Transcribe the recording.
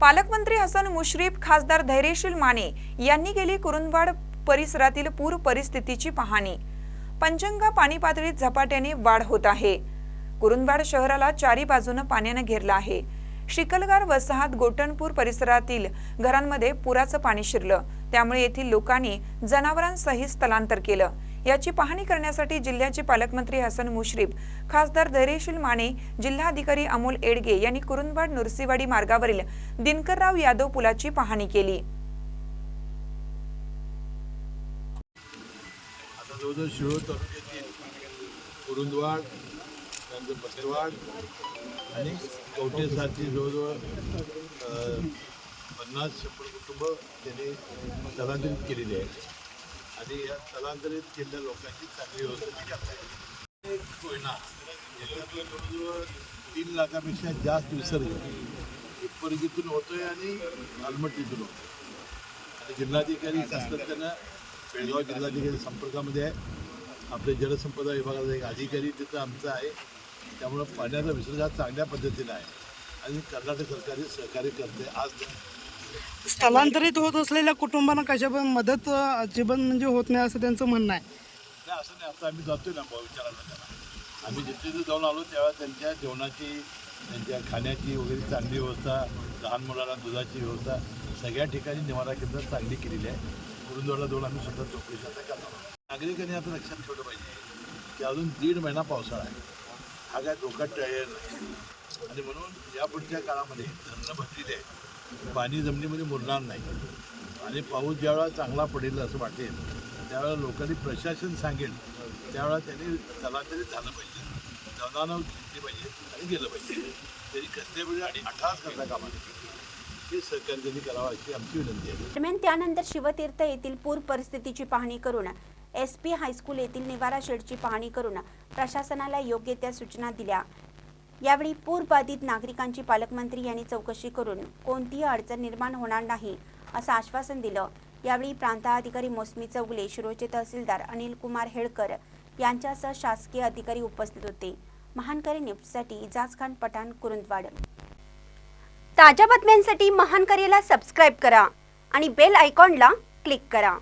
पालकमंत्री हसन मुश्रीफ खासदार धैर्यशील माने यांनी गेली कुरुंदवाड परिसरातील पूर परिस्थितीची पाहणी. पंचंगा पाणी पातळीत झपाट्याने वाढ होत आहे. कुरुंदवाड शहराला चारी बाजूनं पाण्यानं घेरलं आहे. शिकलगार वसाहत गोटणपूर परिसरातील घरांमध्ये पुराचं पाणी शिरलं. त्यामुळे येथील लोकांनी जनावरांसहित स्थलांतर केलं. याची पाहणी करण्यासाठी जिल्ह्याचे पालकमंत्री हसन मुश्रीफ खासदार धैर्यशील माने जिल्हाधिकारी अमोल एडगे यांनी कुरुंदवाड नुरसीवाडी मार्गावरील दिनकरराव यादव पुलाची पाहणी केली. कुरुंदवाड त्यानंतर बकेरवाड आणि कवटेसाठी जवळजवळ पन्नास शंभर कुटुंब त्यांनी स्थलांतरित केलेली आहेत. आणि या स्थलांतरित केलेल्या लोकांची चांगली व्यवस्था करता येते एक कोयना याच्यातून जवळजवळ तीन लाखापेक्षा जास्त विसर्ग हिप्परगीतून होतोय आणि आलमट्टीतून होतोय. आणि जिल्हाधिकारी सातत्यानं बेळगाव जिल्हाधिकारी संपर्कामध्ये आहे. आपले जलसंपदा विभागाचा एक अधिकारी तिथं आमचा आहे. त्यामुळं पाण्याचा विसर्ग हा चांगल्या पद्धतीनं आहे. आणि कर्नाटक सरकारही सहकार्य करते आज स्थलांतरित होत असलेल्या कुटुंबांना कशा पण मदत अजिबात म्हणजे होत नाही असं त्यांचं म्हणणं आहे. नाही असं नाही. आता आम्ही जातोय ना भाऊ विचारायला त्यांना आम्ही जिथे जिथे जाऊन आलो तेव्हा त्यांच्या जेवणाची त्यांच्या खाण्याची वगैरे चांगली व्यवस्था लहान मुलांना दुधाची व्यवस्था सगळ्या ठिकाणी निवारा केंद्र चांगली केलेली आहे. गुरुद्वाराला जाऊन आम्ही स्वतः चौकशी आता करणार? नागरिकांनी आता लक्षात ठेवलं पाहिजे की अजून दीड महिना पावसाळा आहे. हा काय धोका टळेल आणि म्हणून यापुढच्या काळामध्ये धरणं भरलेली आहे. पाणी जमिनीमध्ये मुरणार नाही. आणि पाऊस ज्यावेळा चांगला पडेल असं वाटेल त्यावेळेला लोकांनी प्रशासन सांगेल त्यावेळेला त्यांनी स्थलांतरित झालं पाहिजे जनानं घेतली पाहिजे आणि गेलं पाहिजे. त्यांनी कसल्या वेळी आणि अठास करता कामा हे सहकार्य त्यांनी करावं अशी आमची विनंती आहे. दरम्यान त्यानंतर शिवतीर्थ येथील पूर परिस्थितीची पाहणी करून एस पी हायस्कूल येथील निवारा शेडची पाहणी करून प्रशासनाला योग्य त्या सूचना दिल्या. यावेळी पूरबाधित नागरिकांची पालकमंत्री यांनी चौकशी करून कोणतीही अडचण निर्माण होणार नाही असं आश्वासन दिलं. यावेळी प्रांताधिकारी मोसमी चौगले शिरोचे तहसीलदार अनिल कुमार हेळकर यांच्यासह शासकीय अधिकारी उपस्थित होते. महानकरी न्यूजसाठी इजाज खान पठाण कुरुंदवाड. ताज्या बातम्यांसाठी महानकरीला सबस्क्राईब करा आणि बेल आयकॉनला क्लिक करा.